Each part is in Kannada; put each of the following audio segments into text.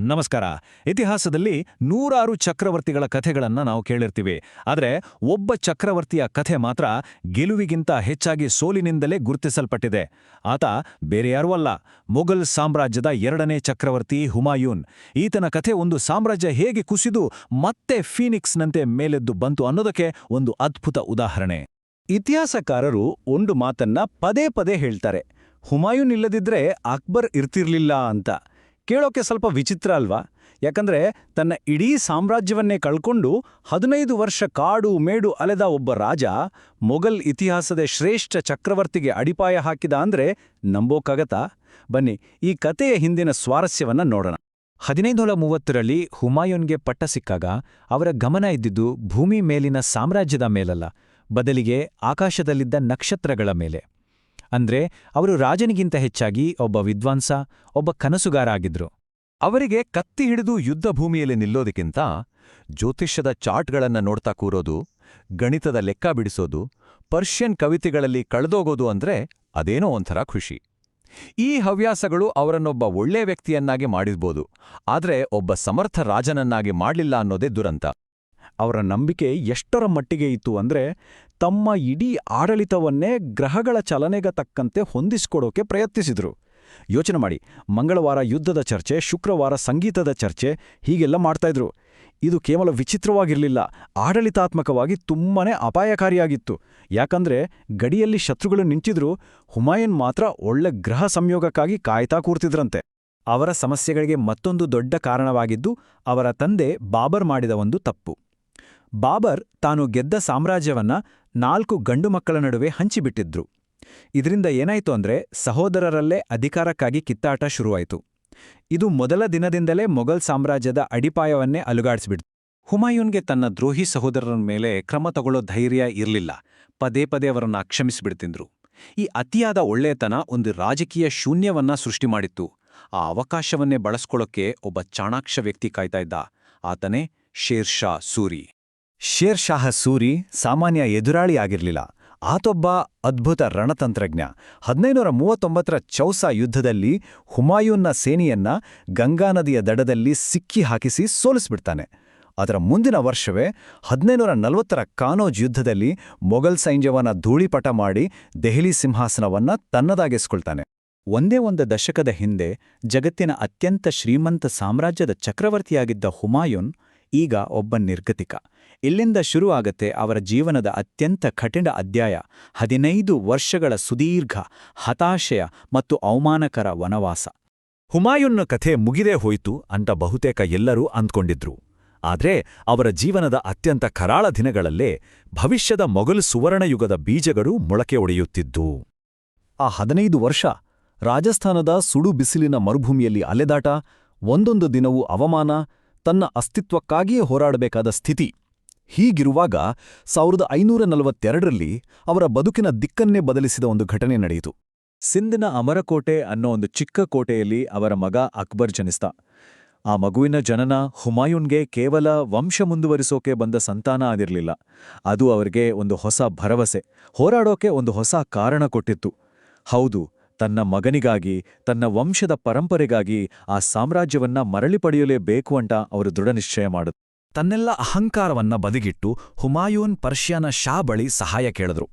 ನಮಸ್ಕಾರ. ಇತಿಹಾಸದಲ್ಲಿ ನೂರಾರು ಚಕ್ರವರ್ತಿಗಳ ಕಥೆಗಳನ್ನು ನಾವು ಕೇಳಿರ್ತೀವಿ. ಆದರೆ ಒಬ್ಬ ಚಕ್ರವರ್ತಿಯ ಕಥೆ ಮಾತ್ರ ಗೆಲುವಿಗಿಂತ ಹೆಚ್ಚಾಗಿ ಸೋಲಿನಿಂದಲೇ ಗುರುತಿಸಲ್ಪಟ್ಟಿದೆ. ಆತ ಬೇರೆ ಯಾರೂ ಅಲ್ಲ. ಮೊಘಲ್ ಸಾಮ್ರಾಜ್ಯದ ಎರಡನೇ ಚಕ್ರವರ್ತಿ ಹುಮಾಯೂನ್. ಈತನ ಕಥೆ ಒಂದು ಸಾಮ್ರಾಜ್ಯ ಹೇಗೆ ಕುಸಿದು ಮತ್ತೆ ಫೀನಿಕ್ಸ್ನಂತೆ ಮೇಲೆದ್ದು ಬಂತು ಅನ್ನೋದಕ್ಕೆ ಒಂದು ಅದ್ಭುತ ಉದಾಹರಣೆ. ಇತಿಹಾಸಕಾರರು ಒಂದು ಮಾತನ್ನ ಪದೇ ಪದೇ ಹೇಳ್ತಾರೆ. ಹುಮಾಯೂನ್ ಇಲ್ಲದಿದ್ರೆ ಅಕ್ಬರ್ ಇರ್ತಿರ್ಲಿಲ್ಲ ಅಂತ. ಕೇಳೋಕೆ ಸ್ವಲ್ಪ ವಿಚಿತ್ರ ಅಲ್ವಾ? ಯಾಕಂದ್ರೆ ತನ್ನ ಇಡೀ ಸಾಮ್ರಾಜ್ಯವನ್ನೇ ಕಳ್ಕೊಂಡು ಹದಿನೈದು ವರ್ಷ ಕಾಡು, ಮೇಡು ಅಲೆದ ಒಬ್ಬ ರಾಜ ಮೊಘಲ್ ಇತಿಹಾಸದ ಶ್ರೇಷ್ಠ ಚಕ್ರವರ್ತಿಗೆ ಅಡಿಪಾಯ ಹಾಕಿದ ಅಂದ್ರೆ ನಂಬೋಕ್ಕಾಗತ್ತಾ ಬನ್ನಿ, ಈ ಕತೆಯ ಹಿಂದಿನ ಸ್ವಾರಸ್ಯವನ್ನ ನೋಡೋಣ. ಹದಿನೈದುನೂರ ಮೂವತ್ತರಲ್ಲಿ ಹುಮಾಯೂನ್ಗೆ ಪಟ್ಟ ಸಿಕ್ಕಾಗ ಅವರ ಗಮನ ಇದ್ದಿದ್ದು ಭೂಮಿ ಮೇಲಿನ ಸಾಮ್ರಾಜ್ಯದ ಮೇಲಲ್ಲ, ಬದಲಿಗೆ ಆಕಾಶದಲ್ಲಿದ್ದ ನಕ್ಷತ್ರಗಳ ಮೇಲೆ. ಅಂದ್ರೆ ಅವರು ರಾಜನಿಗಿಂತ ಹೆಚ್ಚಾಗಿ ಒಬ್ಬ ವಿದ್ವಾಂಸ, ಒಬ್ಬ ಕನಸುಗಾರ ಆಗಿದ್ರು. ಅವರಿಗೆ ಕತ್ತಿ ಹಿಡಿದು ಯುದ್ಧ ಭೂಮಿಯಲ್ಲಿ ನಿಲ್ಲೋದಕ್ಕಿಂತ ಜ್ಯೋತಿಷ್ಯದ ಚಾರ್ಟ್ಗಳನ್ನು ನೋಡ್ತಾ ಕೂರೋದು, ಗಣಿತದ ಲೆಕ್ಕ ಬಿಡಿಸೋದು, ಪರ್ಷಿಯನ್ ಕವಿತೆಗಳಲ್ಲಿ ಕಳೆದೋಗೋದು ಅಂದ್ರೆ ಅದೇನೋ ಒಂಥರ ಖುಷಿ. ಈ ಹವ್ಯಾಸಗಳು ಅವರನ್ನೊಬ್ಬ ಒಳ್ಳೆ ವ್ಯಕ್ತಿಯನ್ನಾಗಿ ಮಾಡಿರ್ಬೋದು, ಆದ್ರೆ ಒಬ್ಬ ಸಮರ್ಥ ರಾಜನನ್ನಾಗಿ ಮಾಡಲಿಲ್ಲ ಅನ್ನೋದೇ ದುರಂತ. ಅವರ ನಂಬಿಕೆ ಎಷ್ಟರ ಮಟ್ಟಿಗೆ ಇತ್ತು ಅಂದ್ರೆ ತಮ್ಮ ಇಡೀ ಆಡಳಿತವನ್ನೇ ಗ್ರಹಗಳ ಚಲನೆಗ ತಕ್ಕಂತೆ ಹೊಂದಿಸ್ಕೊಡೋಕೆ ಪ್ರಯತ್ನಿಸಿದ್ರು. ಯೋಚನೆ ಮಾಡಿ, ಮಂಗಳವಾರ ಯುದ್ಧದ ಚರ್ಚೆ, ಶುಕ್ರವಾರ ಸಂಗೀತದ ಚರ್ಚೆ, ಹೀಗೆಲ್ಲ ಮಾಡ್ತಾಯಿದ್ರು ಇದು ಕೇವಲ ವಿಚಿತ್ರವಾಗಿರಲಿಲ್ಲ, ಆಡಳಿತಾತ್ಮಕವಾಗಿ ತುಂಬನೇ ಅಪಾಯಕಾರಿಯಾಗಿತ್ತು. ಯಾಕಂದ್ರೆ, ಗಡಿಯಲ್ಲಿ ಶತ್ರುಗಳು ನಿಂತಿದ್ರು, ಹುಮಾಯನ್ ಮಾತ್ರ ಒಳ್ಳೆ ಗ್ರಹ ಸಂಯೋಗಕ್ಕಾಗಿ ಕಾಯ್ತಾ ಕೂರ್ತಿದ್ರಂತೆ. ಅವರ ಸಮಸ್ಯೆಗಳಿಗೆ ಮತ್ತೊಂದು ದೊಡ್ಡ ಕಾರಣವಾಗಿದ್ದು, ಅವರ ತಂದೆ ಬಾಬರ್ ಮಾಡಿದ ಒಂದು ತಪ್ಪು. ಬಾಬರ್ ತಾನು ಗೆದ್ದ ಸಾಮ್ರಾಜ್ಯವನ್ನ ನಾಲ್ಕು ಗಂಡು ಮಕ್ಕಳ ನಡುವೆ ಹಂಚಿಬಿಟ್ಟಿದ್ರು ಇದರಿಂದ ಏನಾಯ್ತು ಅಂದ್ರೆ ಸಹೋದರರಲ್ಲೇ ಅಧಿಕಾರಕ್ಕಾಗಿ ಕಿತ್ತಾಟ ಶುರುವಾಯಿತು. ಇದು ಮೊದಲ ದಿನದಿಂದಲೇ ಮೊಘಲ್ ಸಾಮ್ರಾಜ್ಯದ ಅಡಿಪಾಯವನ್ನೇ ಅಲುಗಾಡಿಸಿಬಿಡ್ತು. ಹುಮಾಯೂನ್ಗೆ ತನ್ನ ದ್ರೋಹಿ ಸಹೋದರರ ಮೇಲೆ ಕ್ರಮ ತಗೊಳ್ಳೋ ಧೈರ್ಯ ಇರಲಿಲ್ಲ. ಪದೇ ಪದೇ ಅವರನ್ನು ಕ್ಷಮಿಸಿಬಿಡ್ತಿದ್ರು ಈ ಅತಿಯಾದ ಒಳ್ಳೆಯತನ ಒಂದು ರಾಜಕೀಯ ಶೂನ್ಯವನ್ನ ಸೃಷ್ಟಿ ಮಾಡಿತ್ತು. ಆ ಅವಕಾಶವನ್ನೇ ಬಳಸ್ಕೊಳ್ಳೋಕೆ ಒಬ್ಬ ಚಾಣಾಕ್ಷ ವ್ಯಕ್ತಿ ಕಾಯ್ತಾ ಇದ್ದ. ಆತನೇ ಶೇರ್ಷಾ ಸೂರಿ. ಶೇರ್ ಶಾಹ ಸೂರಿ ಸಾಮಾನ್ಯ ಎದುರಾಳಿಯಾಗಿರಲಿಲ್ಲ. ಆತೊಬ್ಬ ಅದ್ಭುತ ರಣತಂತ್ರಜ್ಞ. ಹದಿನೈನೂರ ಮೂವತ್ತೊಂಬತ್ತರ ಚೌಸಾ ಯುದ್ಧದಲ್ಲಿ ಹುಮಾಯೂನ್ನ ಸೇನೆಯನ್ನ ಗಂಗಾ ನದಿಯ ದಡದಲ್ಲಿ ಸಿಕ್ಕಿ ಹಾಕಿಸಿ ಸೋಲಿಸ್ಬಿಡ್ತಾನೆ. ಅದರ ಮುಂದಿನ ವರ್ಷವೇ ಹದಿನೈನೂರ ನಲವತ್ತರ ಕಾನೋಜ್ ಯುದ್ಧದಲ್ಲಿ ಮೊಘಲ್ ಸೈನ್ಯವನ್ನ ಧೂಳಿಪಟ ಮಾಡಿ ದೆಹಲಿ ಸಿಂಹಾಸನವನ್ನ ತನ್ನದಾಗಿಸ್ಕೊಳ್ತಾನೆ. ಒಂದೇ ಒಂದು ದಶಕದ ಹಿಂದೆ ಜಗತ್ತಿನ ಅತ್ಯಂತ ಶ್ರೀಮಂತ ಸಾಮ್ರಾಜ್ಯದ ಚಕ್ರವರ್ತಿಯಾಗಿದ್ದ ಹುಮಾಯೂನ್ ಈಗ ಒಬ್ಬ ನಿರ್ಗತಿಕ. ಇಲ್ಲಿಂದ ಶುರುವಾಗತ್ತೆ ಅವರ ಜೀವನದ ಅತ್ಯಂತ ಕಠಿಣ ಅಧ್ಯಾಯ, ಹದಿನೈದು ವರ್ಷಗಳ ಸುದೀರ್ಘ, ಹತಾಶಯ ಮತ್ತು ಅವಮಾನಕರ ವನವಾಸ. ಹುಮಾಯೂನ್ನ ಕಥೆ ಮುಗಿದೇ ಹೋಯಿತು ಅಂತ ಬಹುತೇಕ ಎಲ್ಲರೂ ಅಂದ್ಕೊಂಡಿದ್ರು. ಆದರೆ ಅವರ ಜೀವನದ ಅತ್ಯಂತ ಕರಾಳ ದಿನಗಳಲ್ಲೇ ಭವಿಷ್ಯದ ಮೊಘಲ್ ಸುವರ್ಣಯುಗದ ಬೀಜಗಳು ಮೊಳಕೆ ಒಡೆಯುತ್ತಿದ್ದು. ಆ ಹದಿನೈದು ವರ್ಷ ರಾಜಸ್ಥಾನದ ಸುಡು ಬಿಸಿಲಿನ ಮರುಭೂಮಿಯಲ್ಲಿ ಅಲೆದಾಟ, ಒಂದೊಂದು ದಿನವೂ ಅವಮಾನ ತನ್ನ ಅಸ್ತಿತ್ವಕ್ಕಾಗಿಯೇ ಹೋರಾಡಬೇಕಾದ ಸ್ಥಿತಿ. ಹೀಗಿರುವಾಗ ಸಾವಿರದ ಐನೂರ ನಲವತ್ತೆರಡರಲ್ಲಿ ಅವರ ಬದುಕಿನ ದಿಕ್ಕನ್ನೇ ಬದಲಿಸಿದ ಒಂದು ಘಟನೆ ನಡೆಯಿತು. ಸಿಂಧಿನ ಅಮರಕೋಟೆ ಅನ್ನೋ ಒಂದು ಚಿಕ್ಕ ಕೋಟೆಯಲ್ಲಿ ಅವರ ಮಗ ಅಕ್ಬರ್ ಜನಿಸ್ತ ಆ ಮಗುವಿನ ಜನನ ಹುಮಾಯೂನ್ಗೆ ಕೇವಲ ವಂಶ ಮುಂದುವರಿಸೋಕೆ ಬಂದ ಸಂತಾನ ಆಗಿರಲಿಲ್ಲ. ಅದು ಅವರಿಗೆ ಒಂದು ಹೊಸ ಭರವಸೆ. ಹೋರಾಡೋಕೆ ಒಂದು ಹೊಸ ಕಾರಣ ಕೊಟ್ಟಿತ್ತು. ಹೌದು ತನ್ನ ಮಗನಿಗಾಗಿ, ತನ್ನ ವಂಶದ ಪರಂಪರೆಗಾಗಿ ಆ ಸಾಮ್ರಾಜ್ಯವನ್ನ ಮರಳಿ ಪಡೆಯಲೇಬೇಕು ಅಂತ ಅವರು ದೃಢನಿಶ್ಚಯ ಮಾಡಿದ್ರು. ತನ್ನೆಲ್ಲ ಅಹಂಕಾರವನ್ನ ಬದಿಗಿಟ್ಟು ಹುಮಾಯೂನ್ ಪರ್ಷಿಯನ ಶಾ ಬಳಿ ಸಹಾಯ ಕೇಳಿದ್ರು.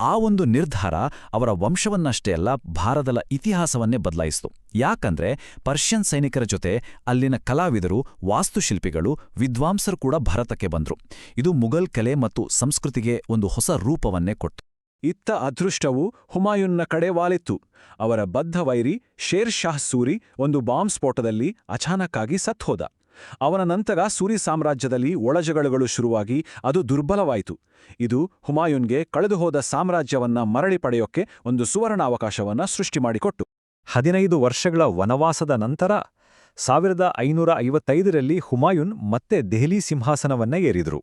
ಆ ಒಂದು ನಿರ್ಧಾರ ಅವರ ವಂಶವನ್ನಷ್ಟೇ ಅಲ್ಲ, ಭಾರತದ ಇತಿಹಾಸವನ್ನೇ ಬದಲಾಯಿಸಿತು. ಯಾಕಂದ್ರೆ ಪರ್ಷಿಯನ್ ಸೈನಿಕರ ಜೊತೆ ಅಲ್ಲಿನ ಕಲಾವಿದರು, ವಾಸ್ತುಶಿಲ್ಪಿಗಳು, ವಿದ್ವಾಂಸರು ಕೂಡ ಭಾರತಕ್ಕೆ ಬಂದರು. ಇದು ಮುಘಲ್ ಕಲೆ ಮತ್ತು ಸಂಸ್ಕೃತಿಗೆ ಒಂದು ಹೊಸ ರೂಪವನ್ನೇ ಕೊಟ್ಟು ಇತ್ತ ಅದೃಷ್ಟವು ಹುಮಾಯೂನ್ನ ಕಡೆ ವಾಲಿತ್ತು. ಅವರ ಬದ್ಧ ವೈರಿ ಶೇರ್ ಶಾಹ್ ಸೂರಿ ಒಂದು ಬಾಂಬ್ ಸ್ಫೋಟದಲ್ಲಿ ಅಚಾನಕ್ಕಾಗಿ ಸತ್ಹೋದ ಅವನ ನಂತರ ಸೂರಿ ಸಾಮ್ರಾಜ್ಯದಲ್ಲಿ ಒಳಜಗಳಗಳು ಶುರುವಾಗಿ ಅದು ದುರ್ಬಲವಾಯಿತು. ಇದು ಹುಮಾಯೂನ್ಗೆ ಕಳೆದುಹೋದ ಸಾಮ್ರಾಜ್ಯವನ್ನ ಮರಳಿ ಪಡೆಯೋಕ್ಕೆ ಒಂದು ಸುವರ್ಣಾವಕಾಶವನ್ನ ಸೃಷ್ಟಿ ಮಾಡಿಕೊಟ್ಟು. ಹದಿನೈದು ವರ್ಷಗಳ ವನವಾಸದ ನಂತರ ಸಾವಿರದ ಐನೂರ ಐವತ್ತೈದರಲ್ಲಿ ಹುಮಾಯೂನ್ ಮತ್ತೆ ದೆಹಲಿ ಸಿಂಹಾಸನವನ್ನ ಏರಿದರು.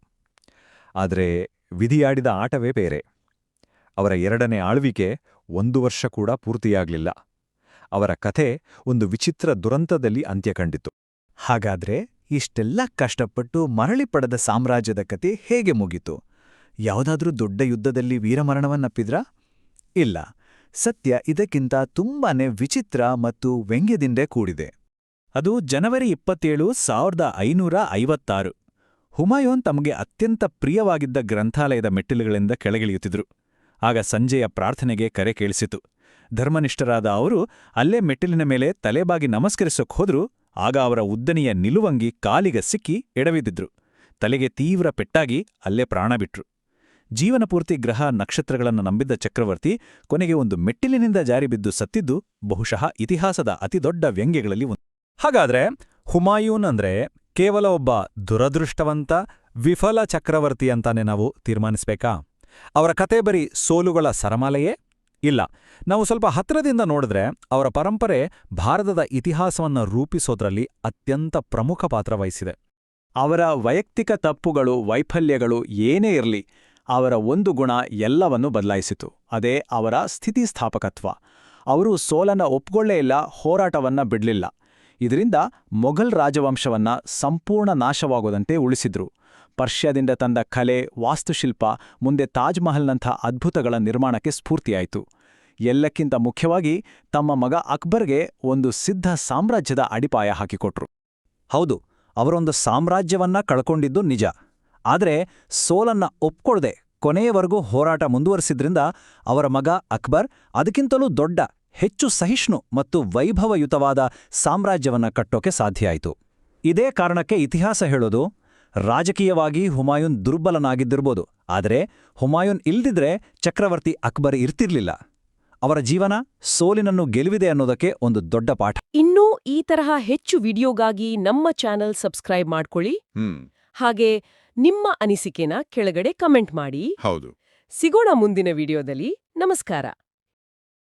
ಆದರೆ ವಿಧಿಯಾಡಿದ ಆಟವೇ ಬೇರೆ. ಅವರ ಎರಡನೇ ಆಳ್ವಿಕೆ ಒಂದು ವರ್ಷ ಕೂಡ ಪೂರ್ತಿಯಾಗಲಿಲ್ಲ. ಅವರ ಕಥೆ ಒಂದು ವಿಚಿತ್ರ ದುರಂತದಲ್ಲಿ ಅಂತ್ಯ ಕಂಡಿತು ಹಾಗಾದ್ರೆ ಇಷ್ಟೆಲ್ಲ ಕಷ್ಟಪಟ್ಟು ಮರಳಿ ಪಡೆದ ಸಾಮ್ರಾಜ್ಯದ ಕತೆ ಹೇಗೆ ಮುಗಿತು? ಯಾವುದಾದ್ರೂ ದೊಡ್ಡ ಯುದ್ಧದಲ್ಲಿ ವೀರಮರಣವನ್ನಪ್ಪಿದ್ರಾ ಇಲ್ಲ, ಸತ್ಯ ಇದಕ್ಕಿಂತ ತುಂಬಾನೇ ವಿಚಿತ್ರ ಮತ್ತು ವ್ಯಂಗ್ಯದಿಂದೇ ಕೂಡಿದೆ. ಅದು ಜನವರಿ ಇಪ್ಪತ್ತೇಳು, ಸಾವಿರದ ಐನೂರ ಐವತ್ತಾರು. ಹುಮಾಯೂನ್ ತಮಗೆ ಅತ್ಯಂತ ಪ್ರಿಯವಾಗಿದ್ದ ಗ್ರಂಥಾಲಯದ ಮೆಟ್ಟಿಲುಗಳಿಂದ ಕೆಳಗಿಳಿಯುತ್ತಿದ್ರು. ಆಗ ಸಂಜೆಯ ಪ್ರಾರ್ಥನೆಗೆ ಕರೆ ಕೇಳಿಸಿತು. ಧರ್ಮನಿಷ್ಠರಾದ ಅವರು ಅಲ್ಲೇ ಮೆಟ್ಟಿಲಿನ ಮೇಲೆ ತಲೆಬಾಗಿ ನಮಸ್ಕರಿಸೋಕ್ ಹೋದ್ರು, ಆಗ ಅವರ ಉದ್ದನೆಯ ನಿಲುವಂಗಿ ಕಾಲಿಗೆ ಸಿಕ್ಕಿ ಎಡವಿದ್ದಿದ್ರು. ತಲೆಗೆ ತೀವ್ರ ಪೆಟ್ಟಾಗಿ ಅಲ್ಲೇ ಪ್ರಾಣ ಬಿಟ್ರು. ಜೀವನಪೂರ್ತಿ ಗ್ರಹ ನಕ್ಷತ್ರಗಳನ್ನು ನಂಬಿದ್ದ ಚಕ್ರವರ್ತಿ ಕೊನೆಗೆ ಒಂದು ಮೆಟ್ಟಿಲಿನಿಂದ ಜಾರಿಬಿದ್ದು ಸತ್ತಿದ್ದು, ಬಹುಶಃ ಇತಿಹಾಸದ ಅತಿದೊಡ್ಡ ವ್ಯಂಗ್ಯಗಳಲ್ಲಿ ಒಂದು. ಹಾಗಾದ್ರೆ ಹುಮಾಯೂನ್ ಅಂದ್ರೆ ಕೇವಲ ಒಬ್ಬ ದುರದೃಷ್ಟವಂತ ವಿಫಲ ಚಕ್ರವರ್ತಿ ಅಂತಾನೆ ನಾವು ತೀರ್ಮಾನಿಸ್ಬೇಕಾ? ಅವರ ಕತೆ ಬರೀ ಸೋಲುಗಳ ಸರಮಾಲೆಯೇ? ಇಲ್ಲ. ನಾವು ಸ್ವಲ್ಪ ಹತ್ತಿರದಿಂದ ನೋಡಿದ್ರೆ ಅವರ ಪರಂಪರೆ ಭಾರತದ ಇತಿಹಾಸವನ್ನ ರೂಪಿಸೋದ್ರಲ್ಲಿ ಅತ್ಯಂತ ಪ್ರಮುಖ ಪಾತ್ರ ವಹಿಸಿದೆ. ಅವರ ವೈಯಕ್ತಿಕ ತಪ್ಪುಗಳು, ವೈಫಲ್ಯಗಳು ಏನೇ ಇರಲಿ, ಅವರ ಒಂದು ಗುಣ ಎಲ್ಲವನ್ನೂ ಬದಲಾಯಿಸಿತು. ಅದೇ ಅವರ ಸ್ಥಿತಿಸ್ಥಾಪಕತ್ವ. ಅವರು ಸೋಲನ್ನ ಒಪ್ಕೊಳ್ಳೇ ಇಲ್ಲ, ಹೋರಾಟವನ್ನ ಬಿಡಲಿಲ್ಲ. ಇದರಿಂದ ಮೊಘಲ್ ರಾಜವಂಶವನ್ನ ಸಂಪೂರ್ಣ ನಾಶವಾಗೋದಂತೆ ಉಳಿಸಿದ್ರು. ಪರ್ಷ್ಯಾದಿಂದ ತಂದ ಕಲೆ, ವಾಸ್ತುಶಿಲ್ಪ, ಮುಂದೆ ತಾಜ್ ಮಹಲ್ನಂಥ ಅದ್ಭುತಗಳ ನಿರ್ಮಾಣಕ್ಕೆ ಸ್ಫೂರ್ತಿಯಾಯಿತು. ಎಲ್ಲಕ್ಕಿಂತ ಮುಖ್ಯವಾಗಿ ತಮ್ಮ ಮಗ ಅಕ್ಬರ್ಗೆ ಒಂದು ಸಿದ್ಧ ಸಾಮ್ರಾಜ್ಯದ ಅಡಿಪಾಯ ಹಾಕಿಕೊಟ್ರು. ಹೌದು, ಅವರೊಂದು ಸಾಮ್ರಾಜ್ಯವನ್ನ ಕಳ್ಕೊಂಡಿದ್ದು ನಿಜ. ಆದರೆ ಸೋಲನ್ನ ಒಪ್ಕೊಳ್ದೆ ಕೊನೆಯವರೆಗೂ ಹೋರಾಟ ಮುಂದುವರಿಸಿದ್ರಿಂದ ಅವರ ಮಗ ಅಕ್ಬರ್ ಅದಕ್ಕಿಂತಲೂ ದೊಡ್ಡ, ಹೆಚ್ಚು ಸಹಿಷ್ಣು ಮತ್ತು ವೈಭವಯುತವಾದ ಸಾಮ್ರಾಜ್ಯವನ್ನ ಕಟ್ಟೋಕೆ ಸಾಧ್ಯ ಆಯಿತು. ಇದೇ ಕಾರಣಕ್ಕೆ ಇತಿಹಾಸ ಹೇಳೋದು ರಾಜಕೀಯವಾಗಿ ಹುಮಾಯೂನ್ ದುರ್ಬಲನಾಗಿದ್ದಿರ್ಬೋದು. ಆದರೆ ಹುಮಾಯೂನ್ ಇಲ್ದಿದ್ರೆ ಚಕ್ರವರ್ತಿ ಅಕ್ಬರ್ ಇರ್ತಿರ್ಲಿಲ್ಲ. ಅವರ ಜೀವನ ಸೋಲಿನನ್ನು ಗೆಲುವಿದೆ ಅನ್ನೋದಕ್ಕೆ ಒಂದು ದೊಡ್ಡ ಪಾಠ. ಇನ್ನೂ ಈ ತರಹ ಹೆಚ್ಚು ವಿಡಿಯೋಗಾಗಿ ನಮ್ಮ ಚಾನೆಲ್ ಸಬ್ಸ್ಕ್ರೈಬ್ ಮಾಡ್ಕೊಳ್ಳಿ. ಹಾಗೆ ನಿಮ್ಮ ಅನಿಸಿಕೆನ ಕೆಳಗಡೆ ಕಮೆಂಟ್ ಮಾಡಿ. ಹೌದು. ಸಿಗೋಣ ಮುಂದಿನ ವಿಡಿಯೋದಲ್ಲಿ. ನಮಸ್ಕಾರ.